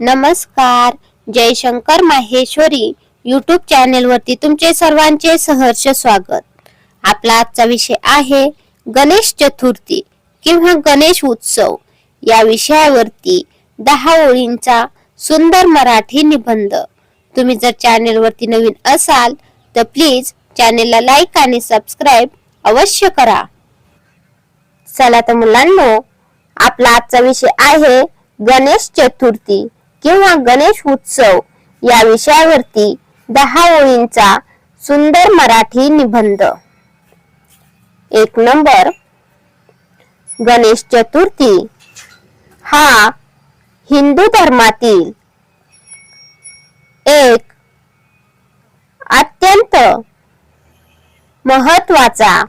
नमस्कार. जयशंकर माहेश्वरी युट्यूब चॅनेलवरती तुमचे सर्वांचे सहर्ष स्वागत. आपला आजचा विषय आहे गणेश चतुर्थी किंवा गणेश उत्सव. या विषयावरती दहा ओळींचा सुंदर मराठी निबंध. तुम्ही जर चॅनेलवरती नवीन असाल तर प्लीज चॅनेलला लाईक आणि सबस्क्राईब अवश्य करा. चला तर मुलांनो आपला आजचा विषय आहे गणेश चतुर्थी. किंवा गणेश उत्सव या विषयावरती दहा ओळींचा सुंदर मराठी निबंध. एक नंबर. गणेश चतुर्थी. हा हिंदू धर्मातील एक अत्यंत महत्त्वाचा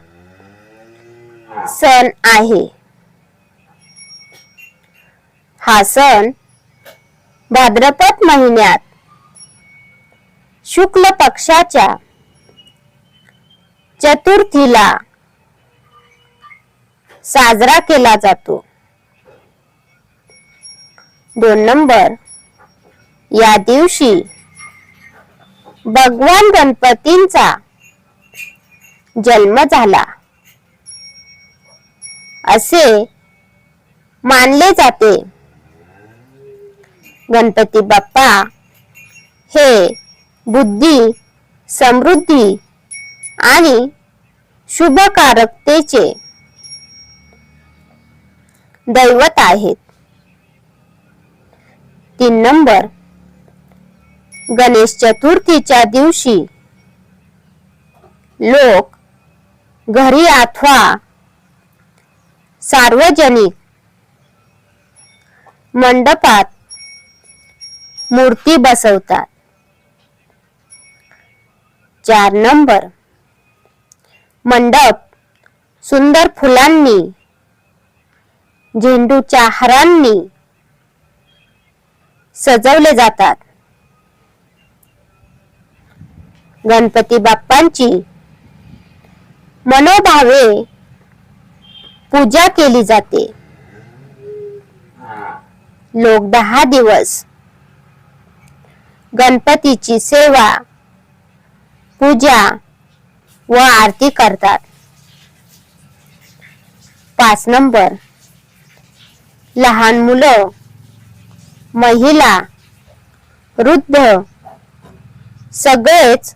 सण आहे. हा सण भाद्रपद महिन्यात शुक्ल पक्षाच्या चतुर्थीला साजरा केला जातो. दोन नंबर या दिवशी भगवान गणपतींचा जन्म झाला. असे मानले जाते. गणपती बाप्पा. हे बुद्धी समृद्धी आणि शुभकारकतेचे दैवत आहेत. तीन नंबर गणेश चतुर्थीच्या दिवशी लोक घरी अथवा सार्वजनिक मंडपात मूर्ती बसवतात. चार नंबर. मंडप. सुंदर फुलांनी. झेंडूच्या हारांनी सजवले जातात. गणपती बाप्पांची. मनोभावे पूजा केली जाते. लोक दहा दिवस. गणपतीची सेवा पूजा व आरती करतात. पाच नंबर. लहान मुलं महिला वृद्ध सगळेच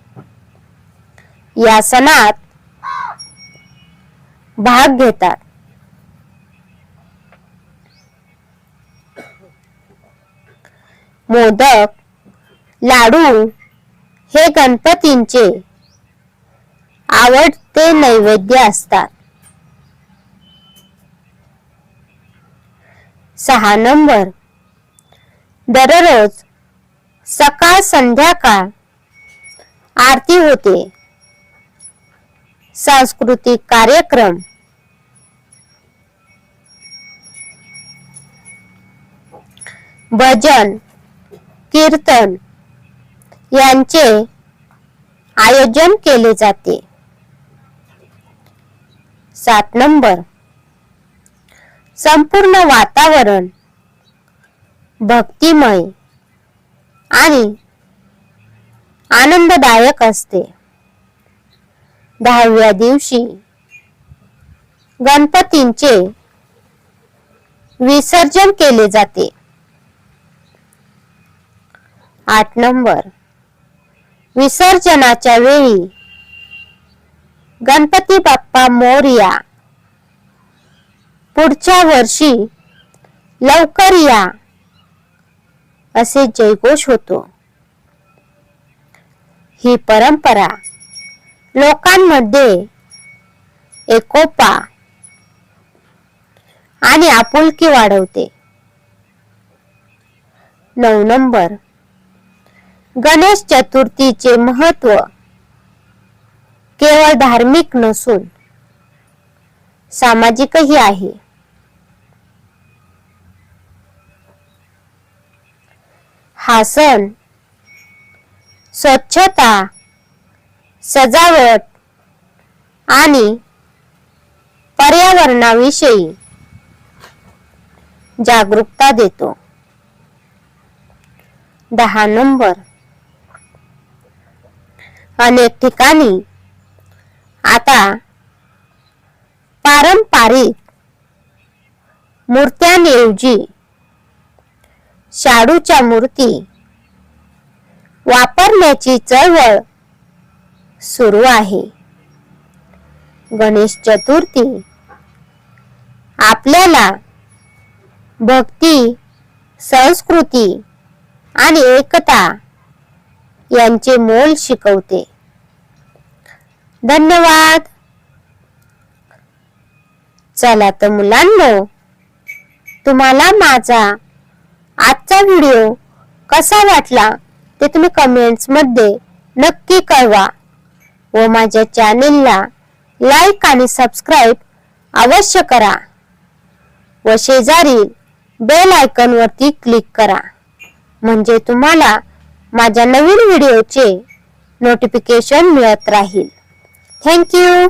या सणात भाग घेतात. मोदक लाडू. हे गणपतींचे. आवडते नैवेद्य असतात. सहा नंबर. दररोज सकाळ संध्याकाळ आरती होते. सांस्कृतिक कार्यक्रम. भजन कीर्तन यांचे आयोजन केले जाते. सात नंबर. संपूर्ण वातावरण भक्तिमय आणि आनंददायक असते. दहाव्या दिवशी गणपतींचे विसर्जन केले जाते. आठ नंबर. विसर्जनाच्या वेळी. गणपती बाप्पा मोरया. पुढच्या वर्षी लवकर या. असे जयघोष होतो. ही परंपरा लोकांमध्ये एकोपा आणि आपुलकी वाढवते. नऊ नंबर गणेश चतुर्थीचे महत्त्व केवळ धार्मिक नसून सामाजिकही आहे. हा सण स्वच्छता सजावट आणि पर्यावरणाविषयी जागरूकता देतो. दहा नंबर अनेक ठिकाणी. आता पारंपरिक मूर्त्यांऐवजी शाडूच्या मूर्ती वापरण्याची चळवळ सुरू आहे. गणेश चतुर्थी आपल्याला भक्ती संस्कृती आणि एकता यांचे मोल शिकवते. धन्यवाद. चला तर मुलांनो तुम्हाला माझा आजचा व्हिडिओ कसा वाटला ते तुम्ही कमेंट्समध्ये नक्की कळवा व माझ्या चॅनेलला लाईक आणि सबस्क्राईब अवश्य करा व शेजारील बेल आयकॉन वरती क्लिक करा. म्हणजे तुम्हाला माझ्या नवीन व्हिडिओचे नोटिफिकेशन मिळत राहील. थँक्यू